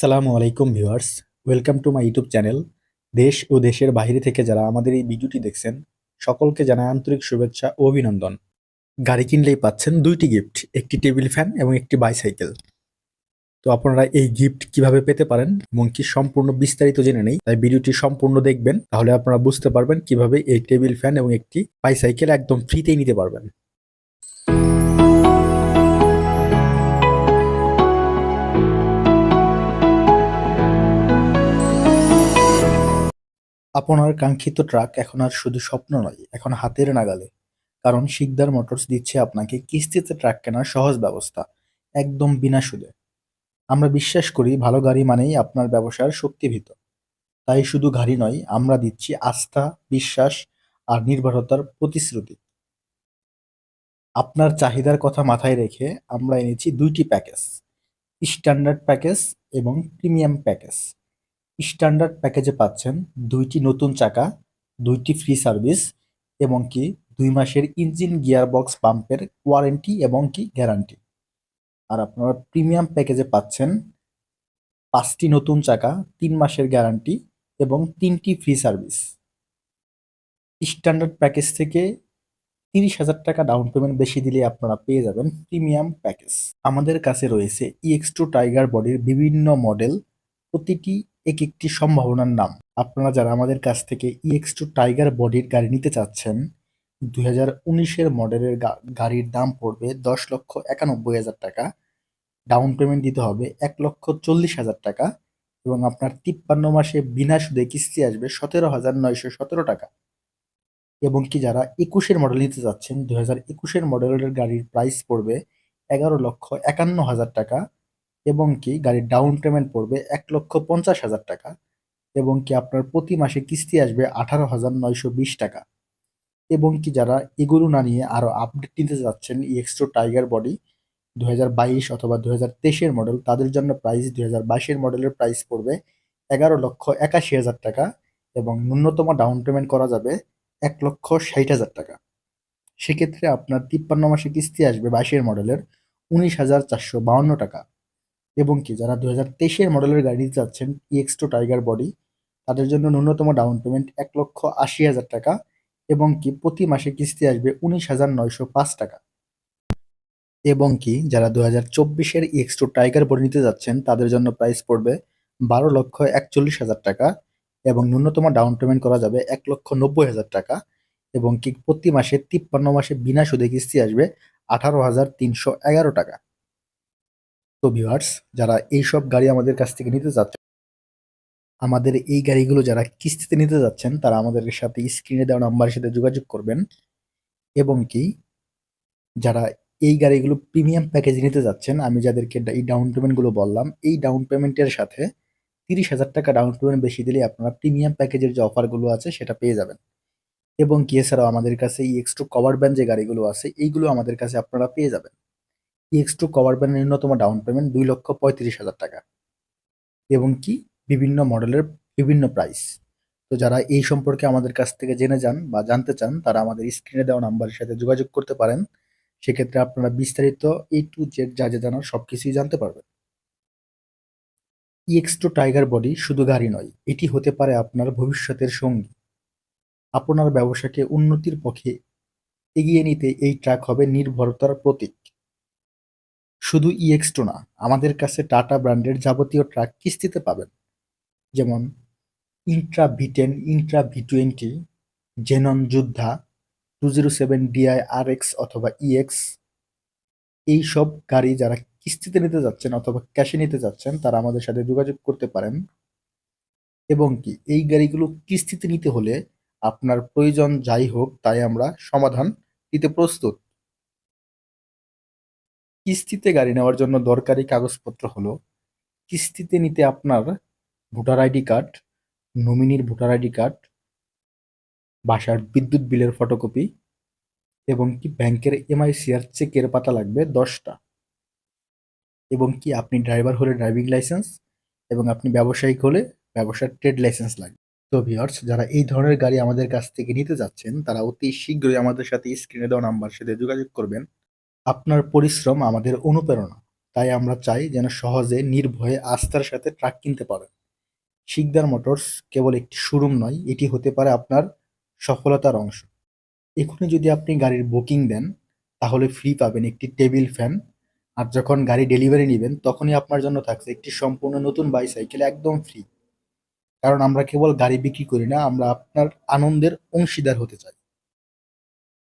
আসসালামু আলাইকুম viewers, welcome to my YouTube channel. দেশ ও দেশের বাইরে থেকে যারা আমাদের এই ভিডিওটি দেখছেন, সকলকে জানাই আন্তরিক শুভেচ্ছা ও অভিনন্দন। গাড়ি কিনলেই পাচ্ছেন দুইটি গিফট একটি টেবিল ফ্যান এবং একটি বাইসাইকেল তো আপনারা এই গিফট কীভাবে পেতে পারেন এবং কি সম্পূর্ণ বিস্তারিত জেনে নেই, তাই ভিডিওটি সম্পূর্ণ দেখবেন, তাহলে আপনারা বুঝতে পারবেন কীভাবে এই টেবিল ফ্যান এবং একটি বাইসাইকেল একদম ফ্রিতেই নিতে পারবেন। আপনার কাঙ্ক্ষিত ট্রাক এখন আর শুধু স্বপ্ন নয়, এখন হাতের নাগালে। কারণ শিকদার মোটরস দিচ্ছে আপনাকে কিস্তিতে ট্রাক কেনার সহজ ব্যবস্থা, একদম বিনা সুদে। আমরা বিশ্বাস করি ভালো গাড়ি মানেই আপনার ব্যবসার শক্তিভীত তাই শুধু গাড়ি নয়, আমরা দিচ্ছি আস্থা, বিশ্বাস আর নির্ভরতার প্রতিশ্রুতি। আপনার চাহিদার কথা মাথায় রেখে আমরা এনেছি দুইটি প্যাকেজ, স্ট্যান্ডার্ড প্যাকেজ এবং প্রিমিয়াম প্যাকেজ। স্ট্যান্ডার্ড প্যাকেজে পাচ্ছেন দুইটি নতুন চাকা, দুইটি ফ্রি সার্ভিস এবং কি দুই মাসের ইঞ্জিন গিয়ারবক্স পাম্পের ওয়ারেন্টি এবং কি গ্যারান্টি আর আপনারা প্রিমিয়াম প্যাকেজে পাচ্ছেন পাঁচটি নতুন চাকা, তিন মাসের গ্যারান্টি এবং তিনটি ফ্রি সার্ভিস স্ট্যান্ডার্ড প্যাকেজ থেকে তিরিশ হাজার টাকা ডাউন পেমেন্ট বেশি দিলে আপনারা পেয়ে যাবেন প্রিমিয়াম প্যাকেজ আমাদের কাছে রয়েছে ইএক্স টু টাইগার বডির বিভিন্ন মডেল প্রতিটি এক একটি সম্ভাবনার নাম। আপনারা যারা আমাদের কাছ থেকে ইএক্স টু টাইগার বডির গাড়ি নিতে চাচ্ছেন, দুই হাজার উনিশের মডেলের গাড়ির দাম পড়বে দশ লক্ষ একানব্বই হাজার টাকা। ডাউন পেমেন্ট দিতে হবে এক লক্ষ চল্লিশ হাজার টাকা এবং আপনার তিপ্পান্ন মাসে বিনা সুদে কিস্তি আসবে সতেরো হাজার নয়শো সতেরো টাকা। এবং কি যারা একুশের মডেল নিতে চাচ্ছেন, দুই হাজার একুশের মডেলের গাড়ির প্রাইস পড়বে এগারো লক্ষ একান্ন হাজার টাকা। এবং কি গাড়ির ডাউন পেমেন্ট পড়বে এক লক্ষ পঞ্চাশ হাজার টাকা এবং কি আপনার প্রতি মাসে কিস্তি আসবে আঠারো হাজার নয়শো বিশ টাকা। এবং কি যারা এগুলো না নিয়ে আরও আপডেট নিতে যাচ্ছেন এক্সট্রো টাইগার বডি দু বাইশ অথবা দু হাজার তেইশের মডেল তাদের জন্য প্রাইস দু হাজার বাইশের মডেলের প্রাইস পড়বে এগারো লক্ষ একাশি হাজার টাকা এবং ন্যূনতম ডাউন পেমেন্ট করা যাবে এক লক্ষ ষাট হাজার টাকা। সেক্ষেত্রে আপনার তিপ্পান্ন মাসে কিস্তি আসবে বাইশের মডেলের উনিশ হাজার চারশো বাউন্ন টাকা। এবং কি, যারা দু হাজার তেইশের মডেলের গাড়ি নিতে চাচ্ছেন ইএক্স টু টাইগার বডি তাদের জন্য ন্যূনতম ডাউন পেমেন্ট এক লক্ষ আশি হাজার টাকা এবং কি, প্রতি মাসে কিস্তি আসবে উনিশ হাজার নয়শো পাঁচ টাকা। এবং কি, যারা দু হাজার চব্বিশের ইএক্স টু টাইগার বডি নিতে যাচ্ছেন, তাদের জন্য প্রাইস পড়বে বারো লক্ষ একচল্লিশ হাজার টাকা এবং ন্যূনতম ডাউন পেমেন্ট করা যাবে এক লক্ষ নব্বই হাজার টাকা এবং কি, প্রতি মাসে তিপ্পান্ন মাসে বিনা সুদে কিস্তি আসবে আঠারো হাজার তিনশো এগারো টাকা। তো ভিউয়ার্স যারা এইসব গাড়ি আমাদের কাছ থেকে নিতে যাচ্ছেন আমাদের এই গাড়িগুলো যারা কিস্তিতে নিতে যাচ্ছেন, তারা আমাদের সাথে স্ক্রিনে দেওয়া নাম্বারের সাথে যোগাযোগ করবেন। এবং কি, যারা এই গাড়িগুলো প্রিমিয়াম প্যাকেজে নিতে যাচ্ছেন, আমি যাদেরকে এই ডাউন পেমেন্টগুলো বললাম, এই ডাউন পেমেন্টের সাথে তিরিশ হাজার টাকা ডাউন পেমেন্ট বেশি দিলে আপনারা প্রিমিয়াম প্যাকেজের যে অফারগুলো আছে, সেটা পেয়ে যাবেন। এবং কি, এছাড়াও আমাদের কাছে এই এক্সট্রো কভার ব্যান্ড যে গাড়িগুলো আছে, এইগুলো আমাদের কাছে আপনারা পেয়ে যাবেন। এক্স টু কভার ব্যান্ডের ন্যূনতম ডাউন পেমেন্ট দুই লক্ষ পঁয়ত্রিশ হাজার টাকা। এবং কি? বিভিন্ন মডেলের বিভিন্ন প্রাইস তো যারা এই সম্পর্কে আমাদের কাছ থেকে জেনে যান বা জানতে চান, তারা আমাদের স্ক্রিনে দেওয়া নাম্বারের সাথে যোগাযোগ করতে পারেন। সেক্ষেত্রে আপনারা বিস্তারিত এ টু জেড যা যা জানার সব কিছুই জানতে পারবেন। ইএক্স টু টাইগার বডি শুধু গাড়ি নয়, এটি হতে পারে আপনার ভবিষ্যতের সঙ্গী। আপনার ব্যবসাকে উন্নতির পক্ষে এগিয়ে নিতে এই ট্রাক হবে নির্ভরতার প্রতীক। শুধু ইএক্স টু না, আমাদের কাছে টাটা ব্র্যান্ডের যাবতীয় ট্রাক কিস্তিতে পাবেন। যেমন Intra V ten Intra V twenty Xenon Yodha two zero seven DI R X অথবা ইএক্স এই সব গাড়ি যারা কিস্তিতে নিতে যাচ্ছেন অথবা ক্যাশে নিতে যাচ্ছেন, তারা আমাদের সাথে যোগাযোগ করতে পারেন। এবং কি, এই গাড়িগুলো কিস্তিতে নিতে হলে আপনার প্রয়োজন যাই হোক, তাই আমরা সমাধান দিতে প্রস্তুত। কিস্তিতে গাড়ি নেওয়ার জন্য দরকারি কাগজপত্র হলো কিস্তিতে নিতে আপনার ভোটার আইডি কার্ড, নমিনির ভোটার আইডি কার্ড, বাসার বিদ্যুৎ বিলের ফটোকপি এবং কি ব্যাংকের এমআইসিআর চেকের পাতা লাগবে দশটা। এবং কি আপনি ড্রাইভার হলে ড্রাইভিং লাইসেন্স এবং আপনি ব্যবসায়িক হলে ব্যবসার ট্রেড লাইসেন্স লাগবে। তো ভিউয়ার্স, যারা এই ধরনের গাড়ি আমাদের কাছ থেকে নিতে যাচ্ছেন, তারা অতি শীঘ্রই আমাদের সাথে স্ক্রিনে দেওয়া নাম্বার সাথে যোগাযোগ করবেন। আপনার পরিশ্রম আমাদের অনুপ্রেরণা। তাই আমরা চাই যেন সহজে নির্ভয়ে আস্থার সাথে ট্রাক কিনতে পারেন। শিকদার মোটরস কেবল একটি শোরুম নয়, এটি হতে পারে আপনার সফলতার অংশ। এখনই যদি আপনি গাড়ির বুকিং দেন, তাহলে ফ্রি পাবেন একটি টেবিল ফ্যান। আর যখন গাড়ি ডেলিভারি নেবেন, তখনই আপনার জন্য থাকছে একটি সম্পূর্ণ নতুন বাইসাইকেল একদম ফ্রি কারণ আমরা কেবল গাড়ি বিক্রি করি না, আমরা আপনার আনন্দের অংশীদার হতে চাই।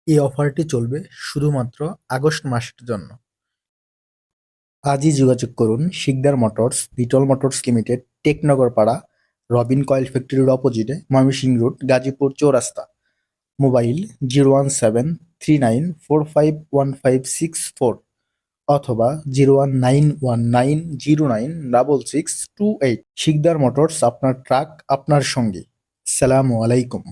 এই অফারটি চলবে শুধুমাত্র আগস্ট মাসের জন্য। আজই যোগাযোগ করুন Sikdar motors, little motors limited Teknagar পাড়া রবিন কয়েল ফ্যাক্টরির অপোজিটে Mymensingh road Gazipur Chowrasta. Mobile zero one seven three nine four five one five six four অথবা zero one nine one nine zero nine double six two eight. Sikdar motors, আপনার truck, আপনার সঙ্গে। সালামু আলাইকুম।